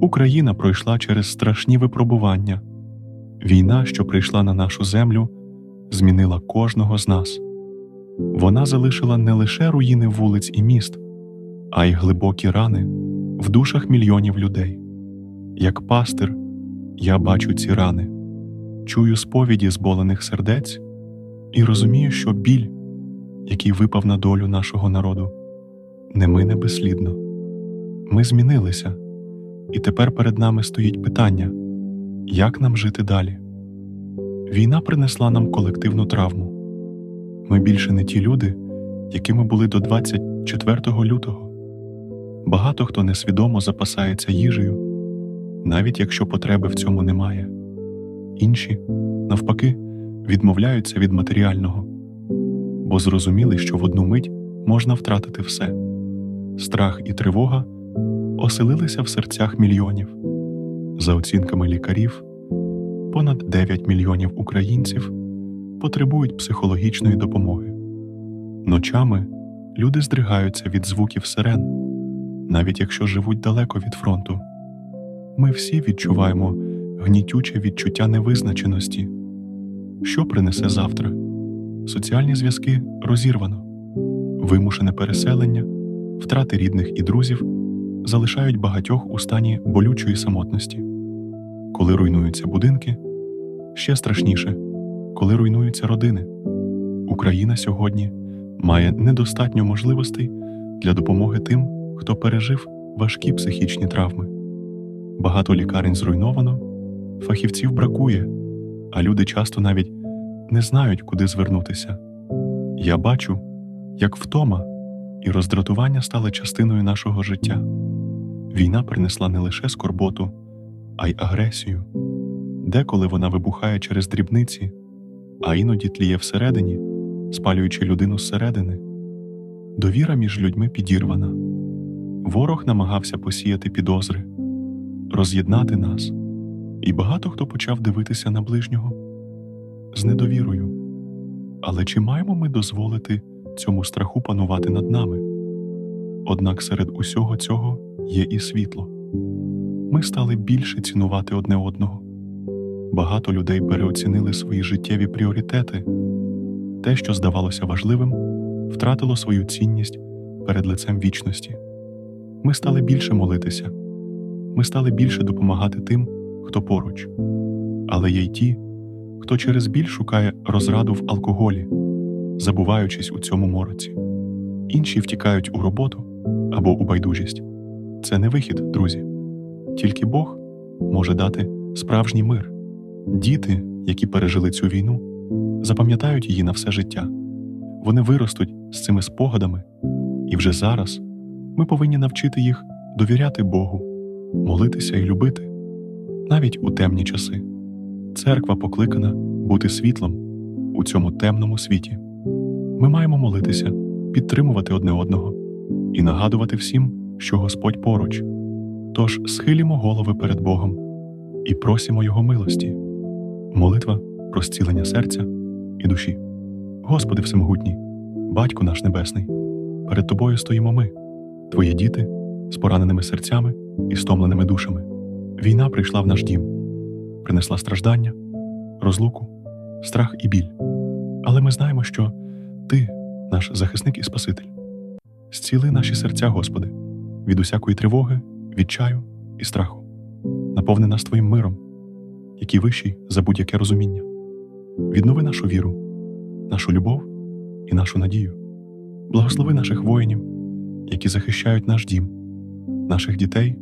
Україна пройшла через страшні випробування. Війна, що прийшла на нашу землю, змінила кожного з нас. Вона залишила не лише руїни вулиць і міст, а й глибокі рани в душах мільйонів людей. Як пастир, я бачу ці рани, чую сповіді зболених сердець і розумію, що біль, який випав на долю нашого народу, не мине безслідно. Ми змінилися, і тепер перед нами стоїть питання, як нам жити далі. Війна принесла нам колективну травму. Ми більше не ті люди, якими були до 24 лютого. Багато хто несвідомо запасається їжею, навіть якщо потреби в цьому немає. Інші, навпаки, відмовляються від матеріального, бо зрозуміли, що в одну мить можна втратити все. Страх і тривога оселилися в серцях мільйонів. За оцінками лікарів, понад 9 мільйонів українців потребують психологічної допомоги. Ночами люди здригаються від звуків сирен, навіть якщо живуть далеко від фронту. Ми всі відчуваємо гнітюче відчуття невизначеності. Що принесе завтра? Соціальні зв'язки розірвано, вимушене переселення, втрати рідних і друзів залишають багатьох у стані болючої самотності. Коли руйнуються будинки, ще страшніше, коли руйнуються родини. Україна сьогодні має недостатньо можливостей для допомоги тим, хто пережив важкі психічні травми. Багато лікарень зруйновано, фахівців бракує, а люди часто навіть не знають, куди звернутися. Я бачу, як втома і роздратування стали частиною нашого життя. Війна принесла не лише скорботу, а й агресію. Деколи вона вибухає через дрібниці, а іноді тліє всередині, спалюючи людину зсередини. Довіра між людьми підірвана. Ворог намагався посіяти підозри, роз'єднати нас, і багато хто почав дивитися на ближнього з недовірою. Але чи маємо ми дозволити цьому страху панувати над нами? Однак серед усього цього є і світло. Ми стали більше цінувати одне одного. Багато людей переоцінили свої життєві пріоритети. Те, що здавалося важливим, втратило свою цінність перед лицем вічності. Ми стали більше молитися, ми стали більше допомагати тим, хто поруч. Але є й ті, хто через біль шукає розраду в алкоголі, забуваючись у цьому мороці. Інші втікають у роботу або у байдужість. Це не вихід, друзі. Тільки Бог може дати справжній мир. Діти, які пережили цю війну, запам'ятають її на все життя. Вони виростуть з цими спогадами, і вже зараз ми повинні навчити їх довіряти Богу, молитися і любити, навіть у темні часи. Церква покликана бути світлом у цьому темному світі. Ми маємо молитися, підтримувати одне одного і нагадувати всім, що Господь поруч. Тож схилімо голови перед Богом і просимо Його милості, молитва про зцілення серця і душі. Господи Всемогутній, Батько наш Небесний, перед Тобою стоїмо ми, Твої діти з пораненими серцями і стомленими душами. Війна прийшла в наш дім, принесла страждання, розлуку, страх і біль. Але ми знаємо, що Ти наш захисник і Спаситель. Зціли наші серця, Господи, від усякої тривоги, відчаю і страху, наповни нас Твоїм миром, який вищий за будь-яке розуміння. Віднови нашу віру, нашу любов і нашу надію. Благослови наших воїнів, які захищають наш дім, наших дітей,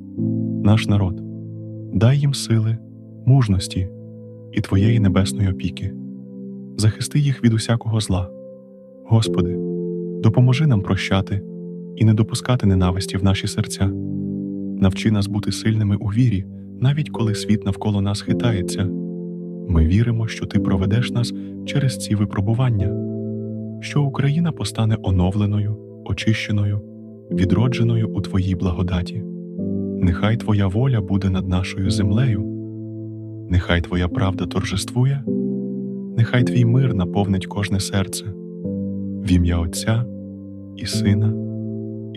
наш народ. Дай їм сили, мужності і Твоєї небесної опіки. Захисти їх від усякого зла. Господи, допоможи нам прощати і не допускати ненависті в наші серця. Навчи нас бути сильними у вірі, навіть коли світ навколо нас хитається. Ми віримо, що Ти проведеш нас через ці випробування, що Україна постане оновленою, очищеною, відродженою у Твоїй благодаті. Нехай Твоя воля буде над нашою землею, нехай Твоя правда торжествує, нехай Твій мир наповнить кожне серце, в ім'я Отця і Сина,